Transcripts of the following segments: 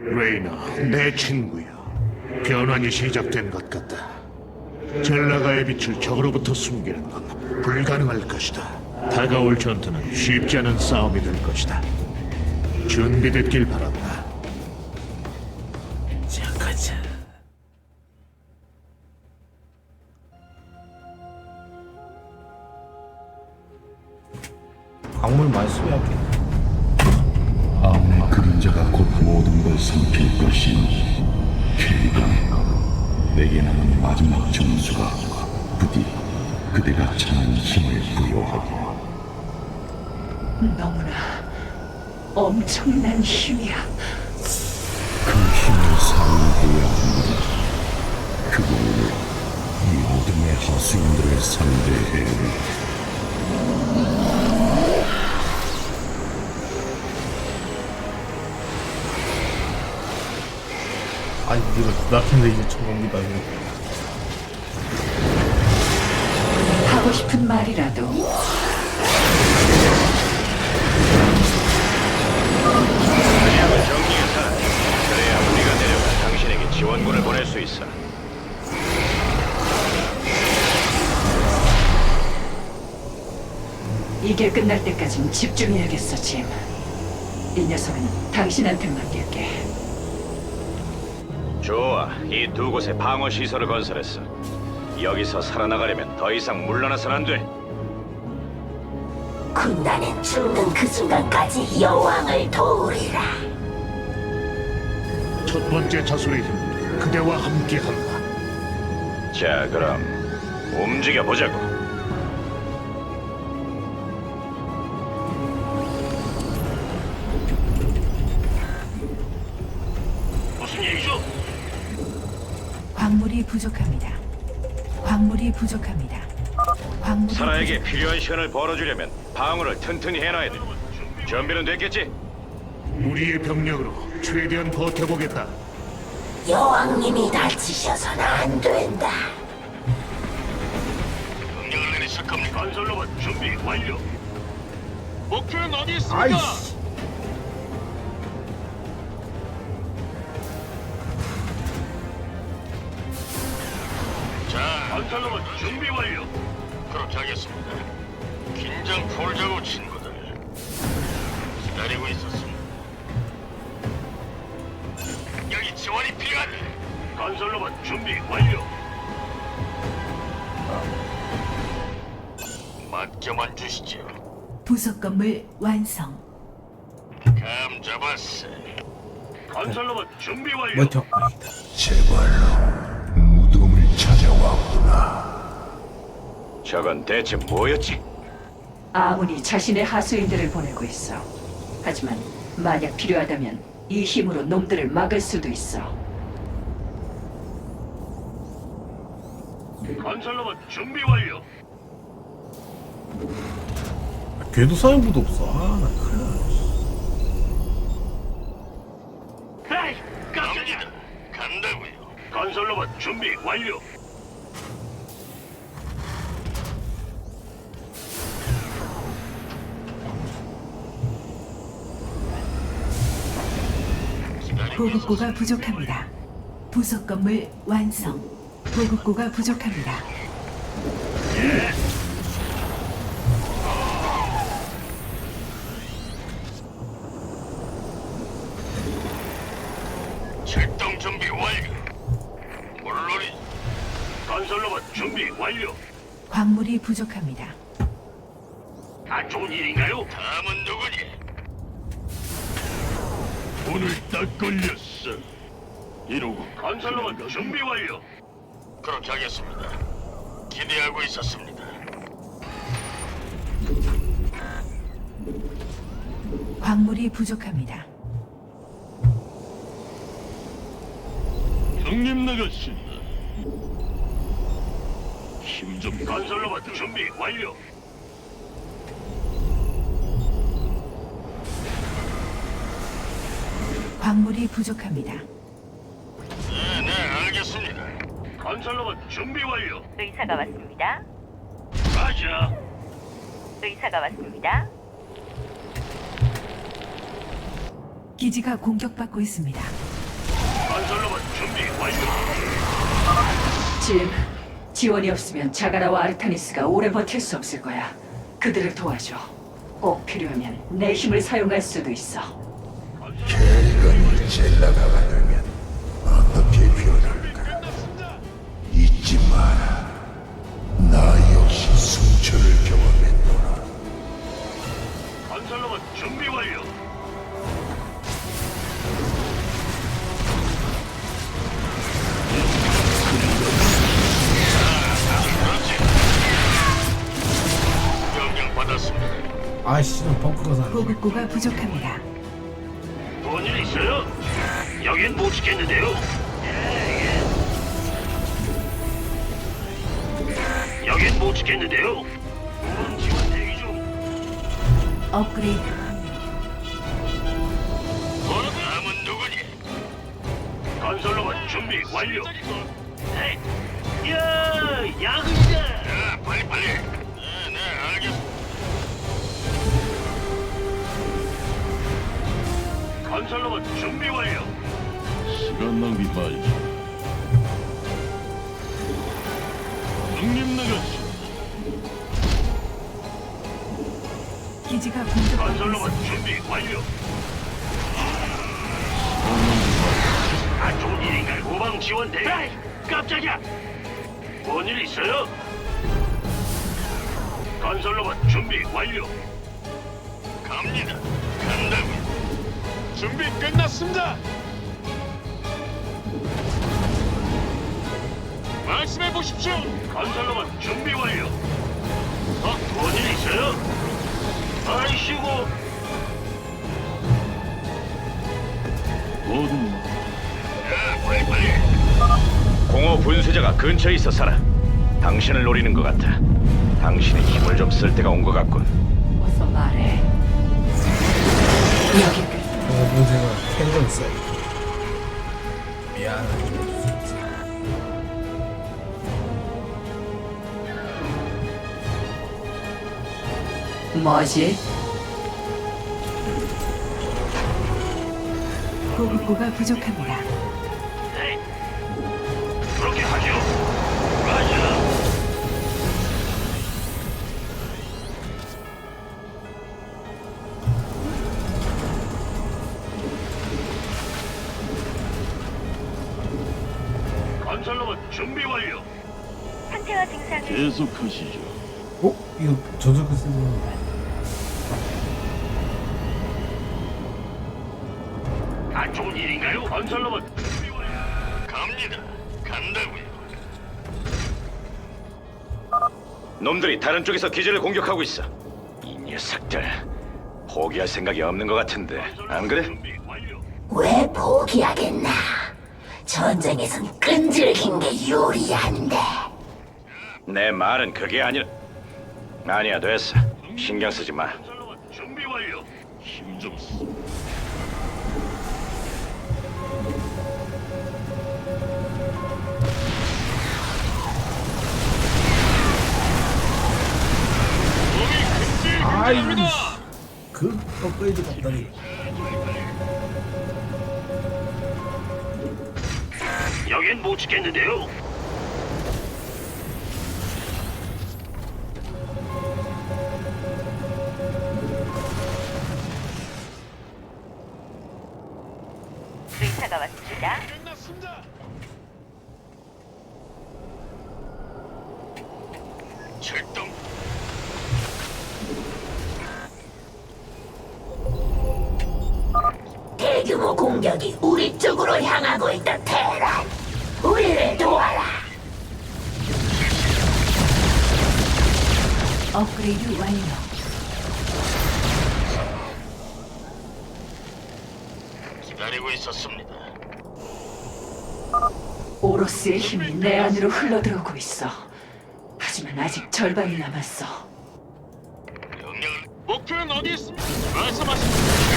레이나, 내 친구야. 변환이 시작된 것 같다. 젤라가의 빛을 적으로부터 숨기는 건 불가능할 것이다. 다가올 전투는 쉽지 않은 싸움이 될 것이다. 준비됐길 바란다. 엄청난 힘이야. 그 힘을 사용해야 합니다 그걸로 이 어둠의 하수인들을 상대해 아니 이거 나한테 이제 처음이다 이거. 하고 싶은 말이라도 사냥은 정리해서 그래야 우리가 내려가 당신에게 지원군을 보낼 수 있어. 이게 끝날 때까진 집중해야겠어, 짐. 이 녀석은 당신한테 맡길게. 좋아, 이 두 곳에 방어 시설을 건설했어. 여기서 살아나가려면 더 이상 물러나선 안 돼. 군단은 죽는 그 순간까지 여왕을 도우리라. 첫 번째 자손의 힘, 그대와 함께한다. 자, 그럼 움직여 보자고. 무슨 일이죠? 광물이 부족합니다. 광물이 부족합니다. 광물이 사라에게 필요한 시간을 벌어주려면 방어를 튼튼히 해놔야 돼. 준비는 됐겠지? 우리의 병력으로 최대한 버텨보겠다. 여왕님이 다치셔서는 안 된다. 명령을 내리실 겁니까? 건설로봇 준비 완료. 목표는 어디 있습니까? 아이씨. 자, 건설로봇 준비 완료. 그렇게 하겠습니다. 긴장 풀자고 친구들. 기다리고 있었 지원이 필요하네. 건설로봇 준비 완료. 맡겨만 주시죠. 부속 건물 완성. 감 잡았어. 건설로봇 준비 완료. 뭐죠? 제발로 무덤을 찾아왔구나 저건 대체 뭐였지? 아문이 자신의 하수인들을 보내고 있어. 하지만 만약 필요하다면 이 힘으로 놈들을 막을 수도 있어. 건설로봇 준비 완료. 궤도 사용부도 없어. 아, 나 큰일 나. 에이, 깜짝이야. 간다고요. 건설로봇 준비 완료. 보급고가 부족합니다. 부속 건물 완성. 보급고가 부족합니다. 출동 준비 완료. 물론이 건설로봇 준비 완료. 광물이 부족합니다. 안 좋은 일인가요? 다음은 딱 걸렸어. 이러고 건설로봇 준비 완료. 그렇게 하겠습니다. 기대하고 있었습니다. 광물이 부족합니다. 형님 나갔습니다. 힘좀 건설로봇 준비 완료. 광물이 부족합니다. 네, 네, 알겠습니다. 건설로봇 준비 완료. 의사가 왔습니다. 맞아. 의사가 왔습니다. 기지가 공격받고 있습니다. 짐, 지원이 없으면 자가라와 아르타니스가 오래 버틸 수 없을 거야. 그들을 도와줘. 꼭 필요하면 내 힘을 사용할 수도 있어. 젤라가가 되면 어떻게 변할까? 잊지 마라. 나 역시 승천을 경험했노라. 건설로봇 준비 완료. 아이씨 벙커가 사 보급고가 부족합니다. 여긴 못 지켰는데요. 여긴 못 지켰는데요. 후방 지원 대기 중. 업그레이드 다음은 누구니? 건설로봇 준비 완료. 네. 야, 야근이다. 야, 빨리 빨리. 네, 네, 알겠어. 건설로봇 준비 완료. 시간 낭비 말이지. 형님 나가시. 기지가 공격받고 건설로봇 있습니다. 준비 완료. 아, 좋은 일인가? 후방 지원 대. 에이, 깜짝이야. 뭔 일 있어요? 건설로봇 준비 완료. 갑니다. 간다고. 준비 끝났습니다. 말씀해 보십시오. 건설로봇 준비 완료. 어, 뭔일 있어요? 아이씨고. 모든 야, 빨리 빨리. 공허 분쇄자가 근처에 있어 살아. 당신을 노리는 것 같아. 당신의 힘을 좀 쓸 때가 온 것 같군. 어서 말해. 여기 끝. 어 문제가 캔건 써 미안 뭐지? 보급고가 부족합니다. 네. 그렇게 하죠. 맞아. 건설로봇 준비 완료. 상태와 증상을 계속하시죠. 어? 이거 전설크 쓰는 안 좋은 일인가요? 건설로봇. 갑니다. 간다고요. 놈들이 다른 쪽에서 기지를 공격하고 있어. 이 녀석들 포기할 생각이 없는 것 같은데 안 그래? 왜 포기하겠나? 전쟁에선 끈질긴 게 유리한데. 내 말은 그게 아니라 아니야 됐어. 신경 쓰지 마. 준비 완료. 힘좀 쓰. 아이씨 그 업그레이드 같다니 여긴 못 지켰는데요. 공격이 우리 쪽으로 향하고 있다, 테란. 우리를 도와라. 업그레이드 완료. 기다리고 있었습니다. 오로스의 힘이 내 안으로 흘러들어오고 있어. 하지만 아직 절반이 남았어. 명령을 목표는 어디 있습니까? 말씀하십시오.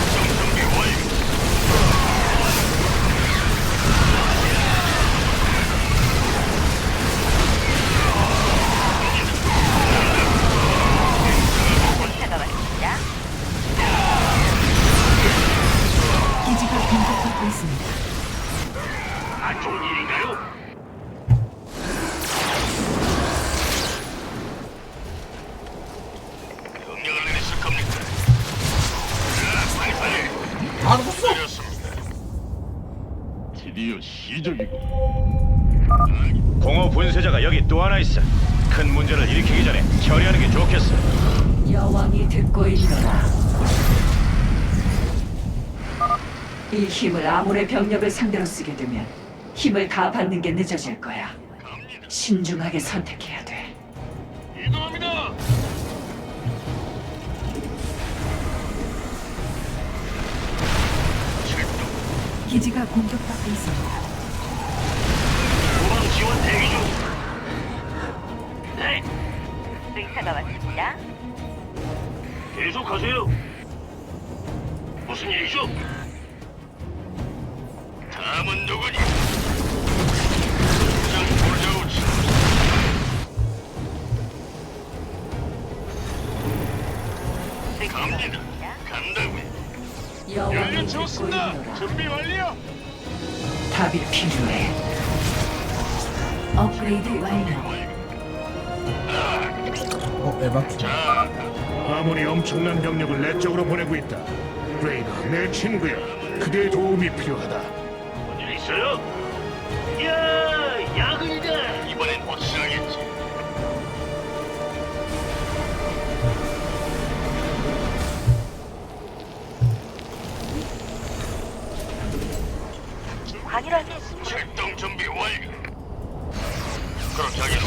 드디어 시작이고. 공허 분쇄자가 여기 또 하나 있어. 큰 문제를 일으키기 전에 처리하는 게 좋겠어. 여왕이 듣고 있노라. 이 힘을 아무의 병력을 상대로 쓰게 되면 힘을 다 받는 게 늦어질 거야. 신중하게 선택해야 기지가 공격받고 있습니다. 도방 지원 대기 중. 네, 의사가 왔습니다. 계속하세요. 무슨 일이죠? 다음은 누구니? 의사가 갑니다. 왔습니다. 간다 듣고 있노라. 준비 완료. 답이 필요해. 업그레이드 완료. 어 에바키. 아무리 엄청난 병력을 내 쪽으로 보내고 있다. 레이너, 내 친구야. 그대의 도움이 필요하다. 뭔일 있어요? 야, 관이라니 출동 준비 완료. 그렇게 하겠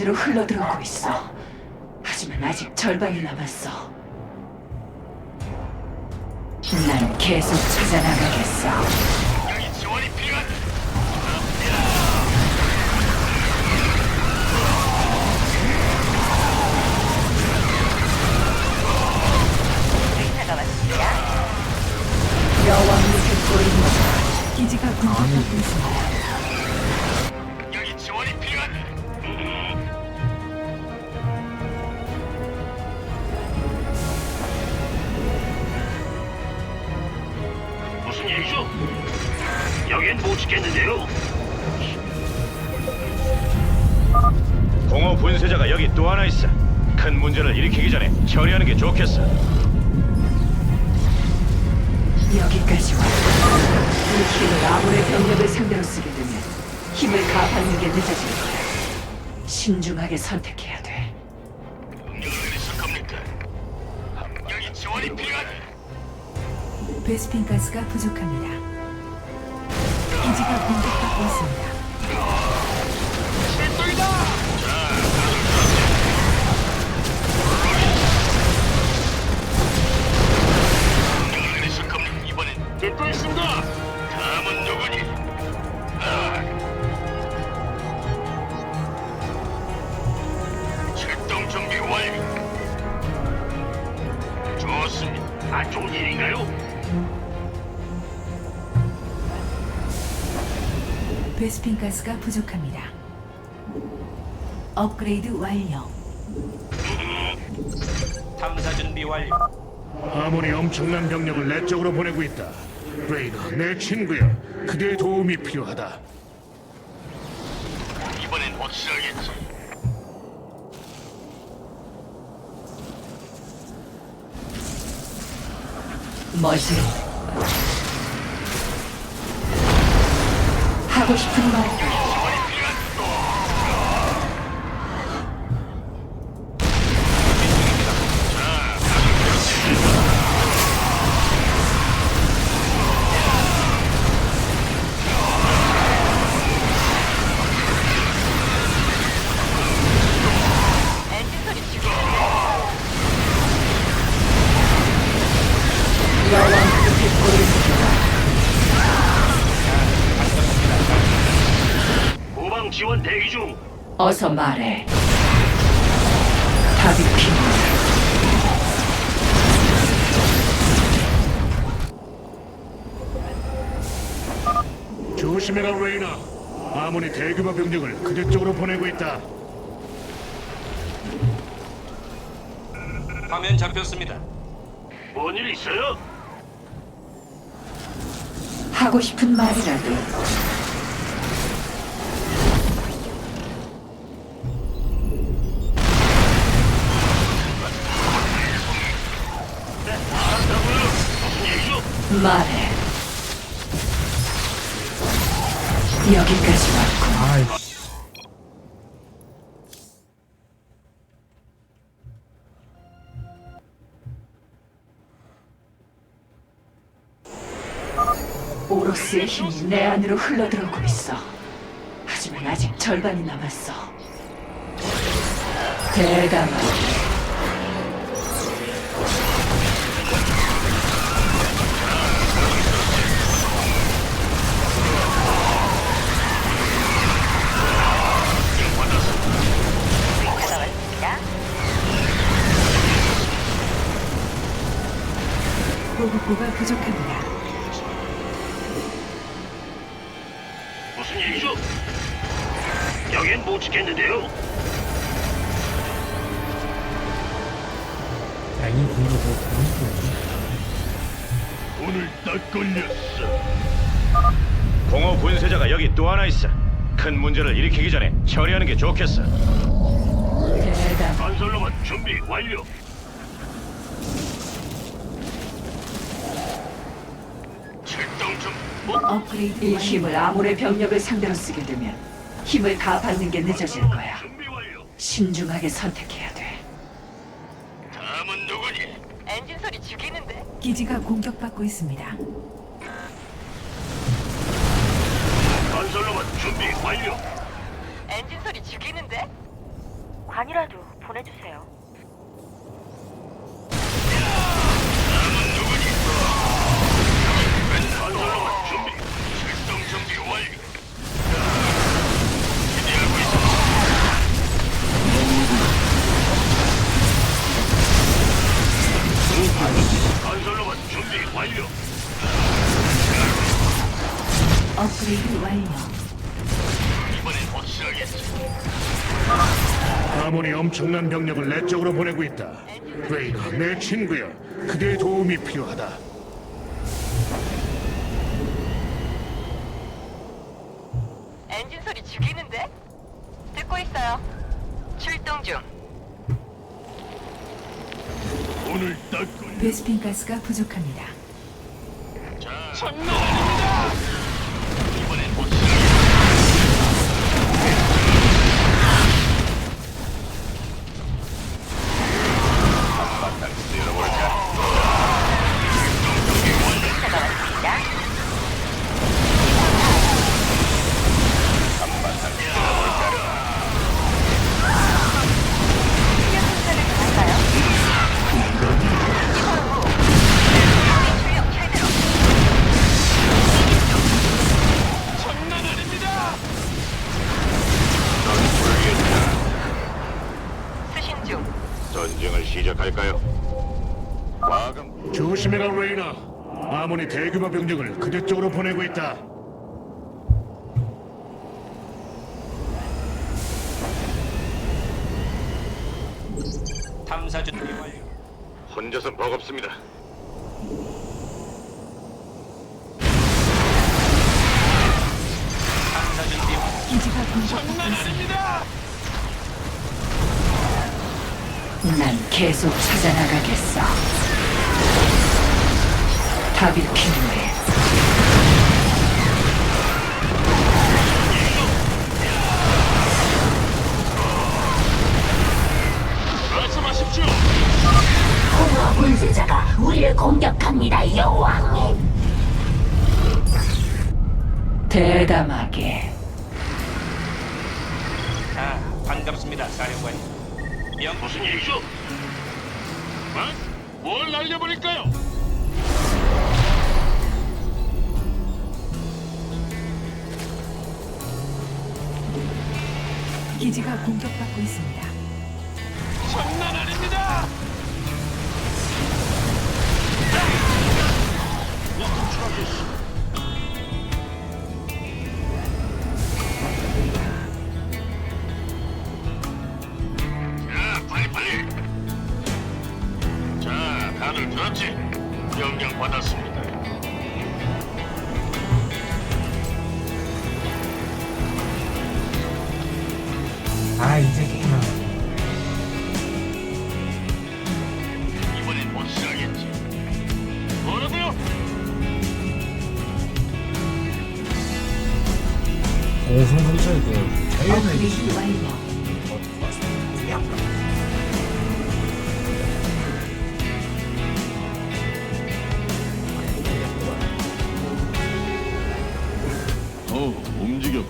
안으로 흘러들어오고 있어. 하지만 아직 절반이 남았어. 난 계속 찾아나가겠어. 기지가 공격받고 있습니다. 가스가 부족합니다. 업그레이드 완료. 탐사 준비 완료. 아무리 엄청난 병력을 내 쪽으로 보내고 있다. 레이너, 내 친구야. 그대의 도움이 필요하다. 이번엔 확실하겠지. 뭐지? 하고 싶은 말. 화면 잡혔습니다. 뭔 일 있어요? 하고 싶은 말이라도. 무슨 얘기죠? 말해. 여기까지 왔고. 힘이 내 안으로 흘러들어오고 있어. 하지만 아직 절반이 남았어. 대담하게. 보급고가 부족합니다. 지켰는데요. 양이 공격 뭐 그런 거 오늘 딱 걸렸어. 공허 분쇄자가 여기 또 하나 있어. 큰 문제를 일으키기 전에 처리하는 게 좋겠어. 대담. 건설로만 준비 완료. 출동 중. 뭐? 업그레이드 이 완료. 힘을 아무의 병력을 상대로 쓰게 되면 힘을 다 받는 게 늦어질 거야. 준비 완료. 신중하게 선택해야 돼. 다음은 누구니? 엔진 소리 죽이는데? 기지가 공격받고 있습니다. 건설로만 준비 완료. 엔진 소리 죽이는데? 관이라도 보내주세요. 엄청난 병력을 내 쪽으로 보내고 있다. 레이너, 내 친구야. 그대의 도움이 필요하다. 엔진 소리 죽이는데? 듣고 있어요. 출동 중. 오늘 딱 걸려. 베스핀 가스가 부족합니다. 천명입 탐사 준비 완료. 혼자선 버겁습니다. 탐사 준비 완료. 기지가 공격받고 있습니다. 난 계속 찾아나가겠어. 답이 필요해. 분쇄자가 우리를 공격합니다, 여왕님. 대담하게. 아, 반갑습니다, 사령관님. 명 무슨 일이죠? 어? 뭘 날려버릴까요? 기지가 공격받고 있습니다.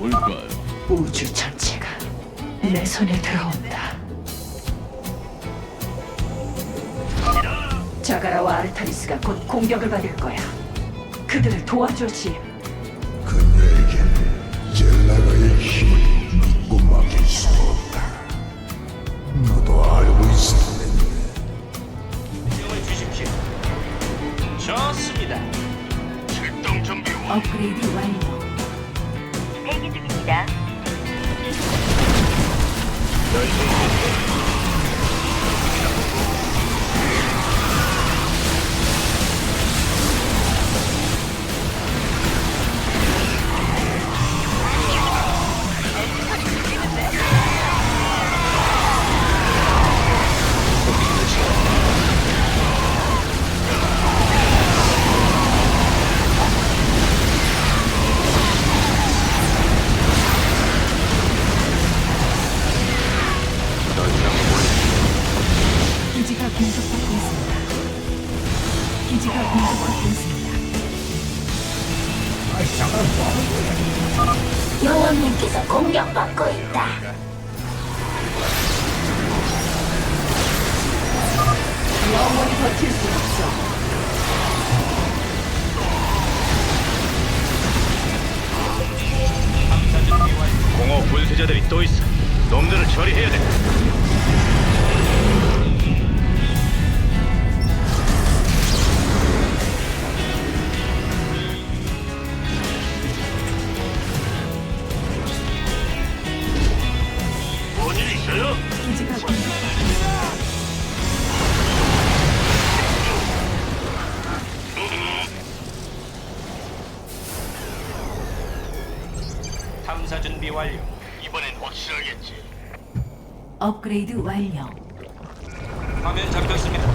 볼까요? 우주 전체가 내 손에 들어온다. 자가라와 아르타리스가 곧 공격을 받을 거야. 그들을 도와줘지. 업그레이드 완료. 화면 잡혔습니다.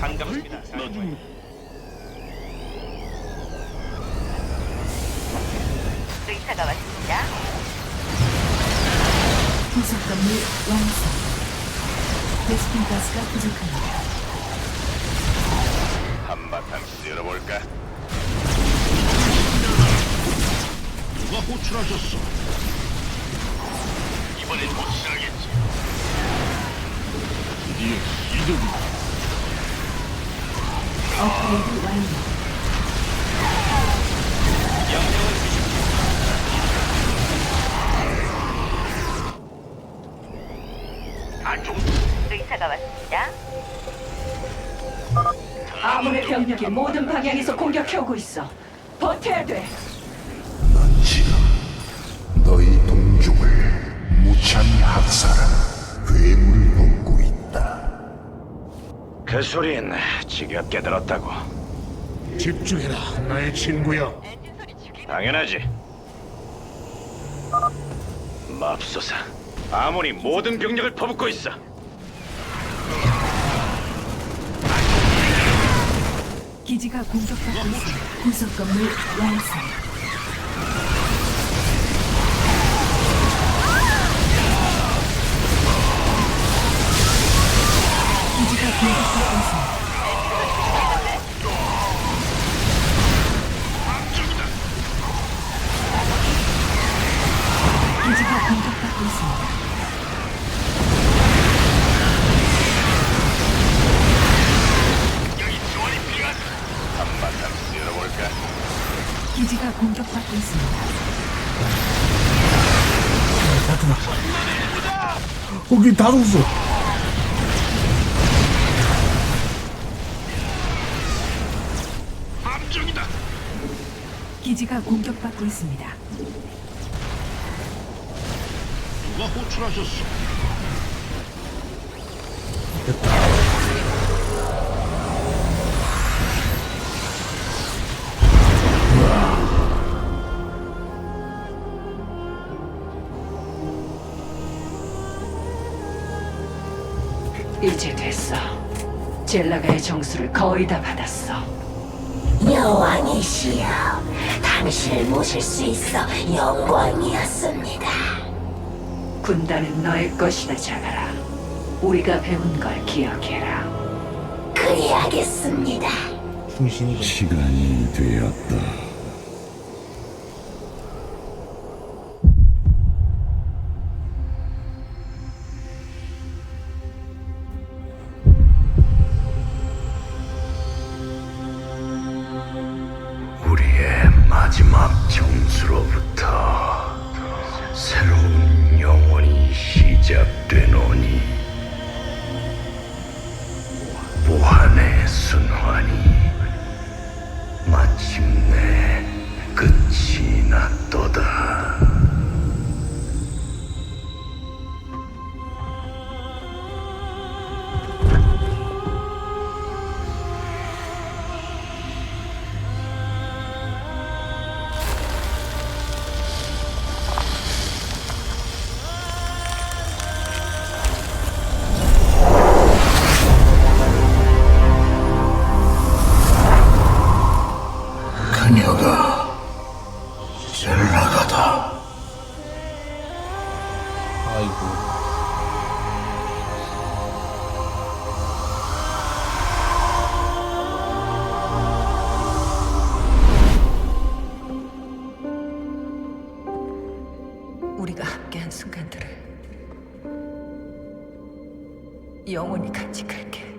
반갑습니다, 사령관님. 의사가 왔습니다. 부속 건물 완성. 베스핀 가스가 부족합니다. 이다. 업그레이드 완료. 명령을 주십시오. 안 좋은 의사가 왔습니다. 아몬의 병력이 모든 방향에서 공격해오고 있어. 버텨야 돼. 넌 지금 너희 동족을 무참히 학살한 괴 그 소린 지겹게 들었다고. 집중해라, 나의 친구야. 당연하지. 맙소사. 아무리 모든 병력을 퍼붓고 있어. 기지가 공격받고 있습니다. 부속 건물 완성. 다 죽었어. 함정이다. 기지가 공격받고 있습니다. 누가 호출하셨어? 이제 됐어. 젤라가의 정수를 거의 다 받았어. 여왕이시여, 당신을 모실 수 있어 영광이었습니다. 군단은 너의 것이다, 자가라. 우리가 배운 걸 기억해라. 그리하겠습니다. 시간이 되었다. 우리가 함께한 순간들을 영원히 간직할게.